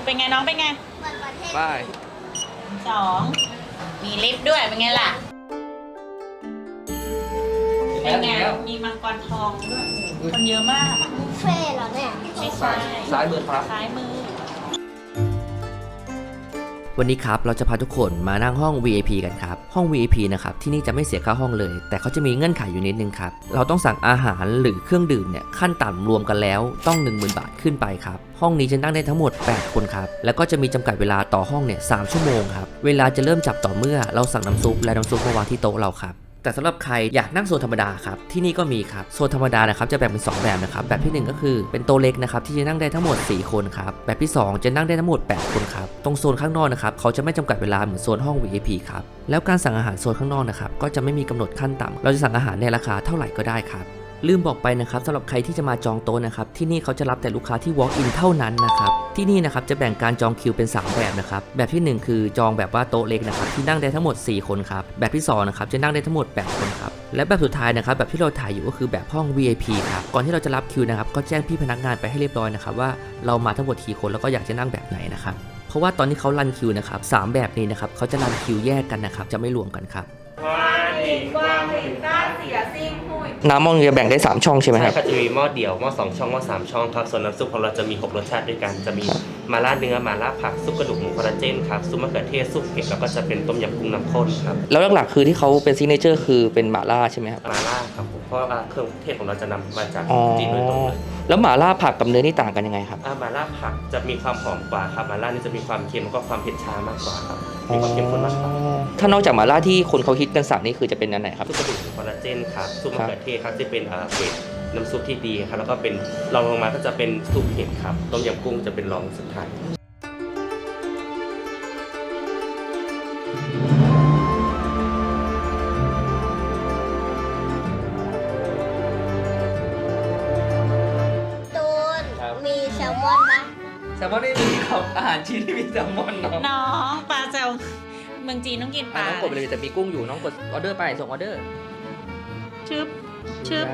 องเป็นไงเปิดประเทศ ไปสองมีลิฟต์ด้วยเป็นไงล่ะ เป็นไง มีมังกรทองด้วยคนเยอะมากบุฟเฟ่ต์เหรอเนี่ย ไม่ใช่ซ้ายมือครับซ้ายมือ วันนี้ครับเราจะพาทุกคนมานั่งห้อง VIP กันครับ ห้อง VIP นะครับที่นี่จะไม่เสียค่าห้องเลย แต่เขาจะมีเงื่อนไขอยู่นิดนึงครับ เราต้องสั่งอาหารหรือเครื่องดื่มเนี่ยขั้นต่ำรวมกันแล้วต้อง 10,000 บาทขึ้นไปครับ ห้องนี้จะนั่งได้ทั้งหมด 8 คนครับ แล้วก็จะมีจำกัดเวลาต่อห้องเนี่ยสชั่วโมงครับ เวลาจะเริ่มจับต่อเมื่อเราสั่งน้ำซุปและน้ำซุปมาวางที่โต๊ะเราครับ แต่สำหรับใครอยากนั่งโซนธรรมดาครับที่นี่ก็มีครับโซนธรรมดานะครับจะแบ่งเป็น 2 แบบนะครับแบบที่ 1 ก็คือเป็นโต๊ะเล็กนะครับที่จะนั่งได้ทั้งหมด 4 คนครับแบบที่ 2 จะนั่งได้ทั้งหมด 8 คนครับตรงโซนข้างนอกนะครับเขาจะไม่จำกัดเวลาเหมือนโซนห้อง VIP ครับแล้วการสั่งอาหารโซนข้างนอกนะครับก็จะไม่มีกำหนดขั้นต่ำเราจะสั่งอาหารในราคาเท่าไหร่ก็ได้ครับ ลืมบอกไปนะครับสำหรับใครที่จะมาจองโต๊ะนะครับที่นี่เขาจะรับแต่ลูกค้าที่ walk in เท่านั้นนะครับที่นี่นะครับจะแบ่งการจองคิวเป็น 3 แบบนะครับแบบทีหนึ่1 คือจองแบบว่าโต๊ะเล็กนะครับที่นั่งได้ทั้งหมด 4 คนครับแบบที่2นะครับจะนั่งได้ทั้งหมด 8 คนครับและแบบสุดท้ายนะครับแบบที่เราถ่ายอยู่ก็คือแบบห้อง VIP ครับก่อนที่เราจะรับคิวนะครับก็แจ้งพี่พนักงานไปให้เรียบร้อยนะครับว่าเรามาทั้งหมดกี่คนแล้วก็อยากจะนั่งแบบไหนนะครับเพราะว่าตอนที่เขารันคิวนะครับสามแบบนี้นะครับเขาจะรันคิวแยกกันนะครับจะไม่รวมกันครับน้ำมองจะแบ่งได้ 3 ช่องใช่ไหมคใช่รับครับจะมีหม้อเดี่ยวหม้อสองช่องหม้อสามช่องครับส่วนน้ำซุปของเราจะมี 6 รสชาติด้วยกันจะมีมาล่าเนื้อมาล่าผักซุปกระดูกหมูคอลลาเจนครับซุปมะเขือเทศซุปเผ็ดแล้วก็จะเป็นต้มยำกุ้งน้ำข้นครับแล้วหลักๆคือที่เขาเป็นซิกเนเจอร์คือเป็นหม่าล่าใช่ไหมครับมาล่าครับผม เพราะว่าเครื่องเทศของเราจะนำมาจากอ๋อจีนโดยตรงเลยแล้วหม่าล่าผักกับเนื้อนี่ต่างกันยังไงครับ อ่ามาล่าผักจะมีความหอมกว่าครับมาล่านี่จะมีความเค็มแล้วก็ความเผ็ดชามากกว่าครับมีความเข้มข้นมากกว่า ถ้านอกจากหม่าล่าที่คนเขาฮิตกันสั่งนี่คือจะเป็นอันไหนครับ ซุปกระดูกหมูคอลลาเจนครับซุปครัมะบเขือเทศครับที่เป็นอ่าเผ็ดน้ำซุปที่ดีครับแล้วก็เป็นรองลงมาก็จะเป็นซุปเผ็ดครับต้มยำกุ้งจะเป็นรองสุดท้ายาหารจีนที่มีแซลมอนเนาะน้องปลาแซลเมืองจีนต้องกินปลาน้องกดไปเลยแต่มีกุ้งอยู่น้องกดออเดอร์ไปส่งออเดอร์ชึบ ชึบ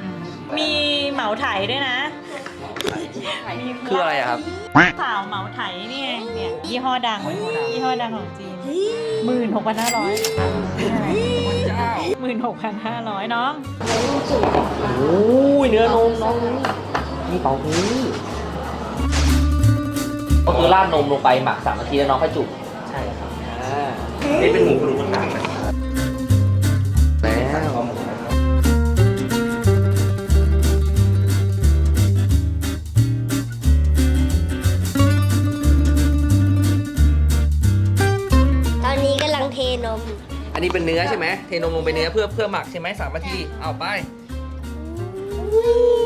อืมมีเหมาไถด้วยนะคืออะไรอะครับ สาวเหมาไถนี่ไงเนี่ยยี่ห้อดังยี่ห้อดังของจีนหมื่นหกพันห้าร้อยหมื่นหกพันห้าร้อยน้อง โอ้ยเนื้อนมน้องนี่เป่าหู ก็คือราดนมลงไปหมักสามนาทีแล้วน้องค่อยจุ่มใช่ครับอ่านี่เป็นหมูกระดูกต่างนะครับแล้วข้อหมูนะครับตอนนี้กำลังเทนม อันนี้เป็นเนื้อใช่ไหมเทนมลงไปเนื้อเพื่อเพื่อหมักใช่ไหมสามนาทีเอาไปนี่คื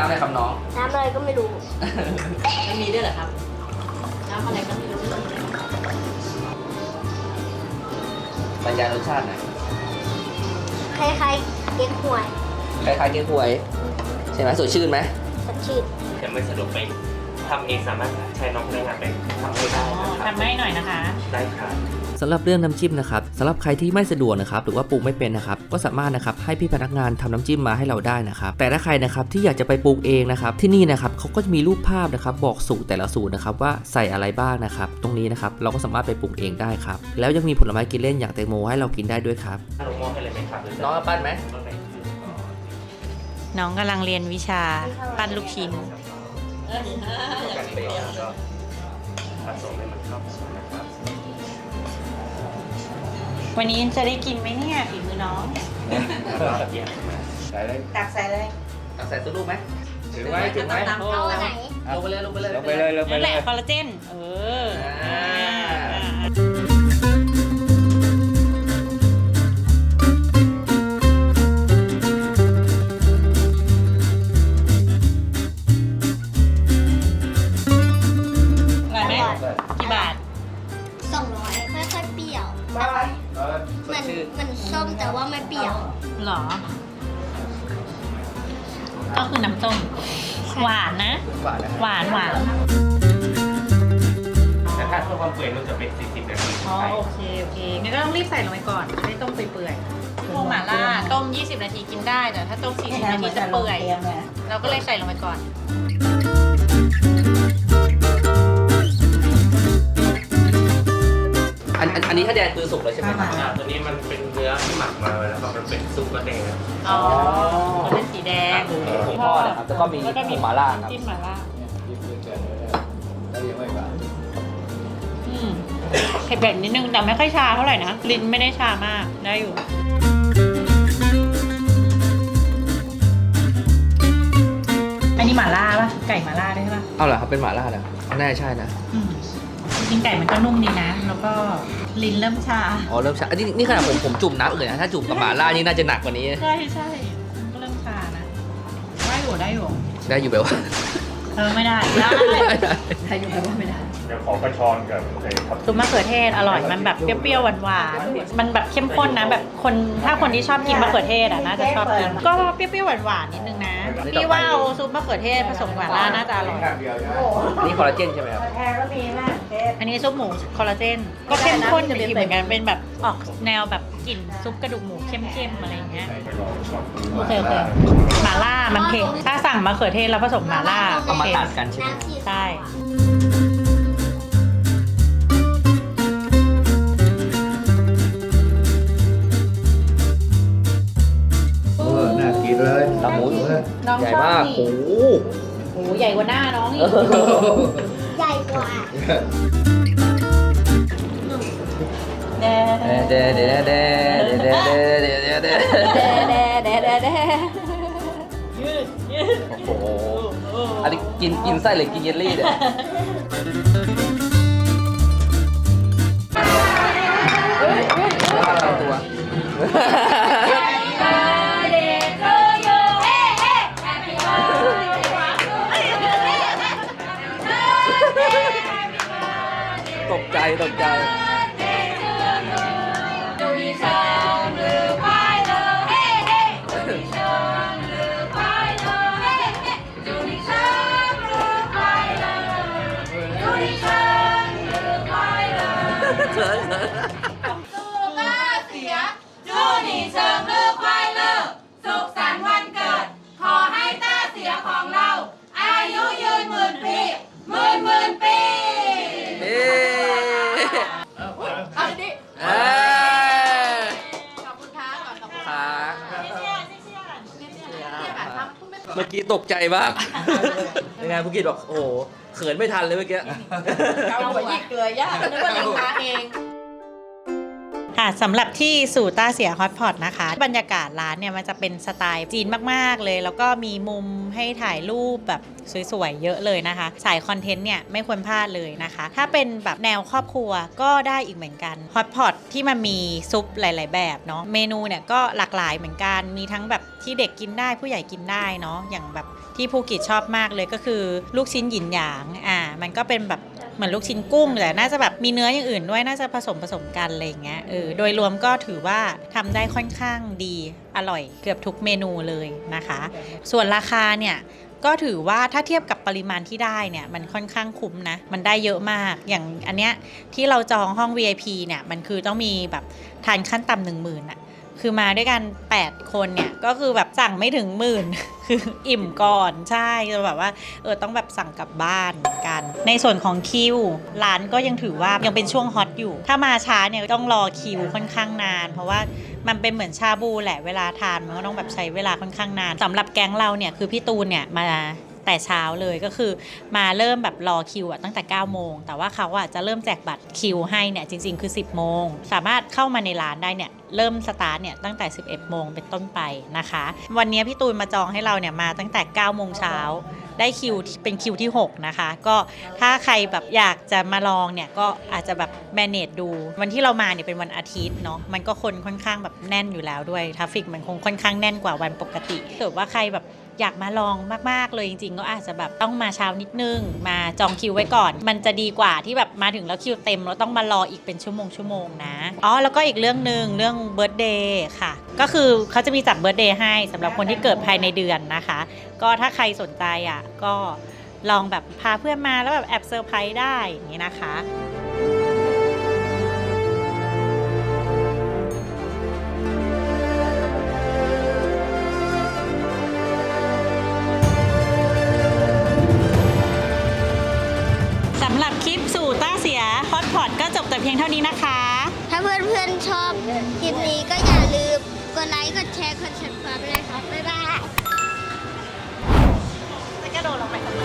น้ำอะไรครับน้อง น้ำอะไรก็ไม่รู้ มันมีด้วยเหรอครับ น้ำอะไรก็ไม่รู้ บรรยายรสชาติหน่อยคล้ายๆเก๊กฮวยคล้ายๆเก๊กฮวย ใช่ไหมสดชื่นไหมสดชื่นจะไม่สะดวกไปทำเองสามารถใช้น้องพนักงานไปทำให้ได้อ๋อนะครับทำให้หน่อยนะคะ ได้ครับ สำหรับเรื่องน้ำจิ้มนะครับสำหรับใครที่ไม่สะดวกนะครับหรือว่าปรุงไม่เป็นนะครับก็สามารถนะครับให้พี่พนักงานทำน้ำจิ้มมาให้เราได้นะครับแต่ถ้าใครนะครับที่อยากจะไปปรุงเองนะครับที่นี่นะครับเขาก็จะมีรูปภาพนะครับบอกสูตรแต่ละสูตรนะครับว่าใส่อะไรบ้างนะครับตรงนี้นะครับเราก็สามารถไปปรุงเองได้ครับแล้วยังมีผลไม้กินเล่นอย่างแตงโมให้เรากินได้ด้วยครับถ้าลงหม้อให้เลยไหมครับหรืจะน้องเอาปั้นไหมต้องไหนน้องกำลังเรียนวิชาปั้นลูกชิ้นกันไปแล้วก็ผสมให้มันเข้ากันนะครับ วันนี้จะได้กินไหมเนี่ยฝีมือน้องแล้วก็แยกมาตักใส่เลยตักใส่ตัวรูปไหมถือไว้ถือไว้ตามเอาอันไหนลงไปเลยลงไปเลยลงไปเลยลงไปนั่นเลแหยละคอลลาเจน เออ อ่าอ่า ยวหรอ ก็คือน้ำส้มหวานนะ หวานนะหวานหวานแต่ถ้าเพื่อความเปื่อยมันจะเป็น40นาทีอ๋อไปโอเคโอเคงั้นก็ต้องรีบใส่ลงไปก่อนไม่ต้องเปื่อยคพวงหม่าล่าต้ม 20 นาทีกินได้แต่ถ้าต้ม 40 นาทีจะเปื่อย เราก็เลยใส่ลงไปก่อนอันอันอันนี้ถ้าแดงคือสุกแล้วใช่ไหมครับ อ่าตัวนี้มันเป็น อ๋อมันเป็นสีแดงของพ่อนะครับแล้วก็มีแล้วก็มีผงหม่าล่าครับจิ้มหม่าล่าอืมเผ็ดแบบนิดนึงแต่ไม่ค่อยชาเท่าไหร่นะลิ้นไม่ได้ชามากได้อยู่อันนี้หม่าล่าปะไก่หม่าล่าได้ใช่ปะเอาเหรอครับเป็นหม่าล่าเหรอน่าจะใช่นะ อืมจริงๆไก่มันก็นุ่มดีนะ แล้วก็ลิ้นเริ่มชา อ๋อเริ่มชาอันนี้นี่ขนาดผมผมจุ่มน้ำอื่นนะถ้าจุ่มกับหม่าล่านี่น่าจะหนักกว่านี้ ใช่ใช่ก็เริ่มชานะได้อยู่ได้อยู่ได้อยู่แบบว่า เออไม่ได้ได้เดี๋ยว ขอกระชอนกับไอ้ผัดซุปมะเขือเทศอร่อยมันแบบเปรี้ยวๆหวานๆมันแบบเข้มข้นนะแบบคนถ้าคนที่ชอบกินมะเขือเทศอะน่าจะชอบกินก็เปรี้ยวๆหวานๆนิดนึงนะพี่ว่าเอาซุปมะเขือเทศผสมหวานล่าน่าจะอร่อย นี่คอลลาเจนใช่ไหมครับอันนี้ซุปหมูคอลลาเจน ก็เข้มข้นดีเหมือนกันเป็นแบบออกแนวแบบกลิ่นซุปกระดูกหมูเข้มๆอะไรอย่างเงี้ยโอเคโอเคหม่าล่ามันเผ็ดถ้าสั่งมะเขือเทศแล้วผสมหม่าล่าเอามาเผ็ดตัดกันใช่ไหมน้ำขีดใช่เอ ใหญ่ชอบมากนี่โอ้โหโอ้โหใหญ่กว่าหน้าน้องอีกใหญ่กว่าแดเดเดเดเดเดเดเดเดเดเดแดแดแดแดยืดยืดโอ้โหอันนี้กินกินไส้หรือกินเยลลี่เนี่ย ตกใจตกใจ กี้ตกใจมากยังไงภูกิจบอกโอ้โหเขินไม่ทันเลยเมื่อกี้เอาหัวหยิกเลยยากนึกว่าลิงมาเอง ค่ะสำหรับที่สู่ต้าเสียฮอตพอตนะคะ บรรยากาศร้านเนี่ยมันจะเป็นสไตล์จีนมาก ๆ เลย แล้วก็มีมุมให้ถ่ายรูปแบบสวย ๆ เยอะเลยนะคะ สายคอนเทนต์เนี่ยไม่ควรพลาดเลยนะคะ ถ้าเป็นแบบแนวครอบครัวก็ได้อีกเหมือนกันฮอตพอตที่มันมีซุปหลาย ๆ แบบเนาะเมนูเนี่ยก็หลากหลายเหมือนกัน มีทั้งแบบที่เด็กกินได้ผู้ใหญ่กินได้เนาะอย่างแบบที่ภูกิจชอบมากเลยก็คือ ลูกชิ้นหยินหยางอ่ามันก็เป็นแบบเหมือนลูกชิ้นกุ้งแต่น่าจะแบบมีเนื้ออย่างอื่นด้วยน่าจะผสมผสมกันอะไรอย่างเงี้ยเออโดยรวมก็ถือว่าทำได้ค่อนข้างดีอร่อยเกือบทุกเมนูเลยนะคะ ส่วนราคาเนี่ยก็ถือว่าถ้าเทียบกับปริมาณที่ได้เนี่ยมันค่อนข้างคุ้มนะ มันได้เยอะมากอย่างอันเนี้ยที่เราจองห้อง VIP เนี่ยมันคือต้องมีแบบทานขั้นต่ำหนึ่งหมื่นอะ คือมาด้วยกัน 8 คนเนี่ย ก็คือแบบสั่งไม่ถึงหมื่น คืออิ่มก่อนใช่จะแบบว่าเออต้องแบบสั่งกลับบ้านกัน ในส่วนของคิวร้านก็ยังถือว่ายังเป็นช่วงฮอตอยู่ ถ้ามาช้าเนี่ยต้องรอคิวค่อนข้างนาน เพราะว่ามันเป็นเหมือนชาบูแหละเวลาทานมันก็ต้องแบบใช้เวลาค่อนข้างนานสำหรับแก๊งเราเนี่ยคือพี่ตูนเนี่ยมา แต่เช้าเลยก็คือมาเริ่มแบบรอคิวอะตั้งแต่ 9 โมง แต่ว่าเขาอะจะเริ่มแจกบัตรคิวให้เนี่ยจริง ๆ คือ 10 โมง สามารถเข้ามาในร้านได้เนี่ยเริ่มสตาร์ทเนี่ยตั้งแต่ 11 โมงเป็นต้นไปนะคะ วันนี้พี่ตูนมาจองให้เราเนี่ยมาตั้งแต่ 9 โมงเช้าได้คิวเป็นคิวที่ 6 นะคะ ก็ถ้าใครแบบอยากจะมาลองเนี่ยก็อาจจะแบบแมเนจดู วันที่เรามาเนี่ยเป็นวันอาทิตย์เนาะมันก็คนค่อนข้างแบบแน่นอยู่แล้วด้วยทราฟฟิกมันคงค่อนข้างแน่นกว่าวันปกติถ้าเกิดว่าใครแบบ อยากมาลองมากๆเลยจริงๆ ก็อาจจะแบบต้องมาเช้านิดนึง มาจองคิวไว้ก่อน มันจะดีกว่าที่แบบมาถึงแล้วคิวเต็มแล้วต้องมารออีกเป็นชั่วโมงชั่วโมงนะอ๋อแล้วก็อีกเรื่องหนึ่งเรื่องเบิร์ d เดย์ค่ะ ก็คือเขาจะมีจัดเบิร์ d เดย์ให้สำหรับคนที่เกิดภายในเดือนนะคะ ก็ถ้าใครสนใจอะก็ลองแบบพาเพื่อนมาแล้วแบบแอบเซอร์ไพรส์ได้อย่างนี้นะคะ พียงเท่านี้นะคะ ถ้าเพื่อนๆชอบคลิปนี้ก็อย่าลืมกดไลค์ กดแชร์ กด subscribe ไปเลยครับ บ๊ายบายจะกระโดดลงไปทำไม